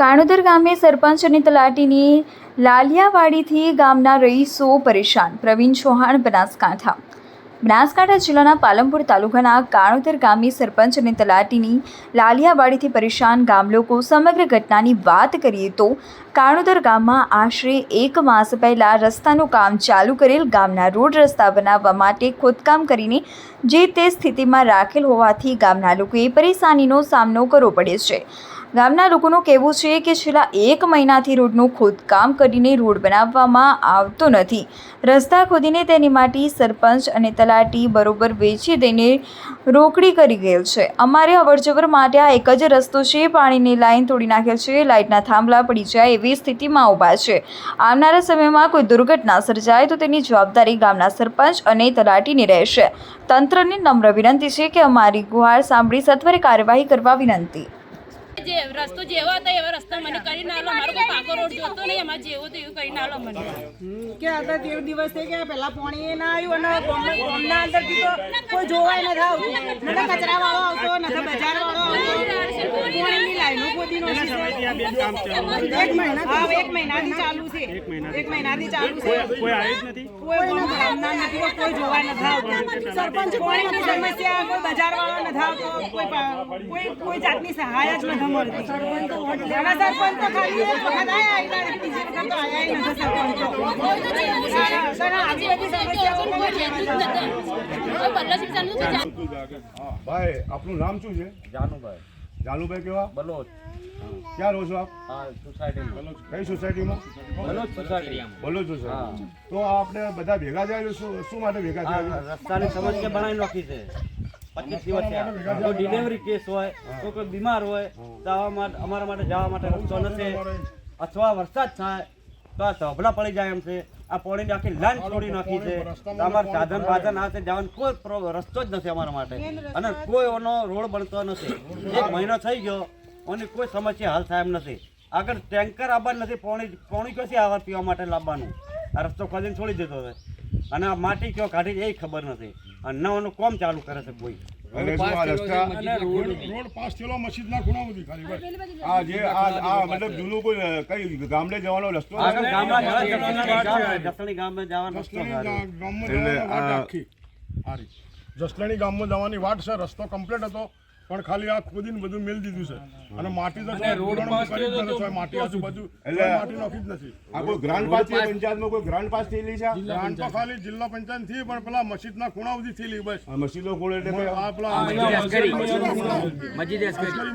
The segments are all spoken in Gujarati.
કાણોદર ગામે સરપંચ અને તલાટીની લાલિયાવાડીથી ગામના રહીશો પરેશાન. પ્રવીણ ચૌહાણ, બનાસકાંઠા. બનાસકાંઠા જિલ્લાના પાલનપુર તાલુકાના કાણોદર ગામે સરપંચ અને તલાટીની લાલિયાવાડીથી પરેશાન ગામ લોકો સમગ્ર ઘટનાની વાત કરીએ તો કાણોદર ગામમાં આશરે એક માસ પહેલાં રસ્તાનું કામ ચાલુ કરેલ ગામના રોડ રસ્તા બનાવવા માટે ખોદકામ કરીને જે તે સ્થિતિમાં રાખેલ હોવાથી ગામના લોકોએ પરેશાનીનો સામનો કરવો પડે છે. ગામના લોકોનું કહેવું છે કે છેલ્લા એક મહિનાથી રોડનું ખોદકામ કરીને રોડ બનાવવામાં આવતો નથી. રસ્તા ખોદીને તેની માટી સરપંચ અને તલાટી બરોબર વેચી દઈને રોકડી કરી ગયેલ છે. અમારે અવરજવર માટે આ એક જ રસ્તો છે. પાણીની લાઈન તોડી નાખેલ છે. લાઇટના થાંભલા પડી જાય એવી સ્થિતિમાં ઊભા છે. આવનારા સમયમાં કોઈ દુર્ઘટના સર્જાય તો તેની જવાબદારી ગામના સરપંચ અને તલાટીની રહેશે. તંત્રને નમ્ર વિનંતી છે કે અમારી ગુહાર સાંભળી સત્વરે કાર્યવાહી કરવા વિનંતી. જે રસ્તો જેવો હતો, એવો રસ્તો મને કરી ના લો મારો કોઈ પાકો રોડ જોતો નહીં, એમાં જેવો તો એવું કરી ના લો મને કે હતા તે દિવસ થઈ ગયા, પેલા પાણી ના આવ્યું અને ગામના અંદરથી તો કોઈ જોવાય નથી આવતું ન કચરા વાળો આવતો ન બજાર પાણીની લાઈનો ખોદી નાખી છે. એક મહિના હા એક મહિનાથી ચાલુ છે. એક મહિનાથી ચાલુ છે. કોઈ આવી નથી? કોઈ નથી. ગામના નથી તો કોઈ જોવા નથી આવતું. સરપંચ પાણીની સમસ્યા કોઈ બજાર વાળો નથી આવતો કોઈ કોઈ કોઈ જાતની સહાય જ નથી મળતી. ઘણા સરપંચ તો ખાલી એક વખત આયા બીજી વખત તો આયા નથી સરપંચો. ઘણા આવી બધી સમસ્યાઓ કોઈ ધ્યાન જ નથી આપતું. હા, ભાઈ આપનું નામ શું છે? જાનુભાઈ. જાનુભાઈ કેવા? બલોચ. ક્યાં રહો છો આપ? સોસાયટીમાં કઈ સોસાયટીમાં બલોચ સોસાયટી બોલો છો સર તો આપણે બધા ભેગા થયા શું શું માટે ભેગા થયા રસ્તાની સમસ્યા બનાવી નાખી છે. પચીસ દિવસ થયા. કોઈ ડિલિવરી કેસ હોય તો કોઈ બીમાર હોય તો અમારા માટે જવા માટે રસ્તો નથી. અથવા વરસાદ થાય તો આ સભલા પડી જાય એમ છે. આ પોણી આખી લાઈન છોડી નાખી છે. તો અમારે સાધન બાધન આ તે જવાનો કોઈ રસ્તો જ નથી અમારા માટે. અને કોઈ એનો રોડ બનતો નથી. એક મહિનો થઈ ગયો એની કોઈ સમસ્યા હાલ થાય એમ નથી. આગળ ટેન્કર આવવાનું નથી પોણી પોણી ક્યાંથી આવવા પીવા માટે લાવવાનું? આ રસ્તો ખોદીને છોડી દીધો છે. અને આ માટી કયો કાઢી એ ખબર નથી. અને નવાનું કોમ ચાલુ કરે છે કોઈ. અને શું આ રસ્તા રોડ પાસ થયેલો મસ્જિદના ખૂણામાંથી ખાલી આ જે આ આ મતલબ જૂનું કોઈ કઈ ગામડે જવાનો રસ્તો? ગામમાં જવાનો ગામમાં વાટ છે. રસ્તો કમ્પ્લીટ હતો. પણ ખાલી આ ખોદીને બધું મેલ દીધું છે. અને માટી તો માટી આજુબાજુ માટી નાખી જ નથી. આ કોઈ ગ્રાન્ડ પાસ પંચાયતમાં કોઈ ગ્રાન્ડ પાસ થયેલી છે? ગ્રાન્ડ તો ખાલી જિલ્લા પંચાયતથી પણ પેલા મસ્જિદના ખૂણા સુધી થયેલી બસ. આ મસ્જિદો કોણ એટલે આ પેલા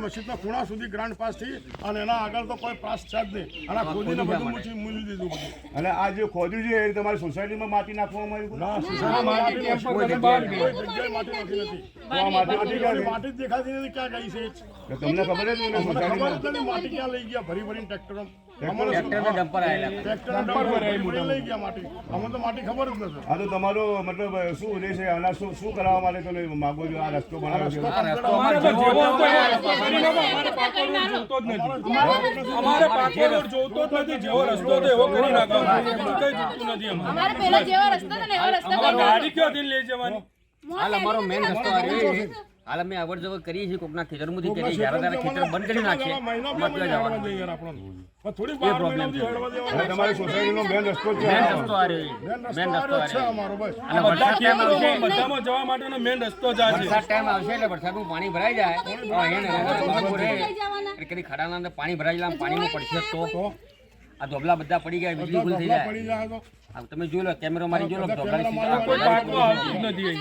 મસ્જિદના ખૂણા સુધી ગ્રાન્ડ પાસ થઈ અને એના આગળ તો કોઈ પાસ છે જ નહીં. અને આ ખોદીને બધું મૂકી મૂલી દીધું બધું. અને આ જે ખોદ્યું છે એ તમારી સોસાયટીમાં માટી નાખવામાં આવ્યું ના સુસાઈડ માટી નથી. કોઈ જગ્યાએ માટી નથી. માટી નથી ક્યાં ગઈ છે? તમને ખબર જ નહીં. ને ખબર જ નથી માટી ક્યાં લઈ ગયા? ભરી ભરીને ટ્રેક્ટરો આ તો તમારો મતલબ શું ઉદ્દેશ છે? આના શું શું કરવા માટે તમે માગો છો? આ રસ્તો બનાવ્યો છે? અમારે પાકો રોડ જોતો જ નથી. જેવો રસ્તો હતો એવો કરી નાખવાનો. કઈ જોતું નથી અમારે. અમારે પેલા જેવો રસ્તો હતો ને એવો રસ્તો ગાડી ક્યાંથી લઈ જવાની? હાલ અમારો મેન રસ્તો આ રહ્યો છે. હાલ અમે અવર જવર કરીએ છીએ કોકના ખેતરમાંથી કરીએ જ્યારે ત્યારે ખેતર બંધ કરી નાખીએ. મતલબ જવાનું. પણ થોડી વાર મહિના સુધી હેડવા દેવાના. અને તમારી સોસાયટીનો મેન રસ્તો છે. મેન રસ્તો આ રહ્યો મેન રસ્તો મેન આ રસ્તો રહ્યો આ છે અમારો બસ. અને વરસાદ ટાઈમ આવશે. બધામાં જવા માટેનો મેન રસ્તો જ છે. વરસાદ ટાઈમ આવશે એટલે વરસાદનું પાણી ભરાઈ જાય. ખાડાના અંદર પાણી ભરાઈ જાય પાણીમાં પડશે તો. આ ધોબલા બધા પડી ગયા વીજળી ફૂલ થઈ જાય. આ તમે જોઈ લો કેમેરો મારી જોઈ લો આવતું નથી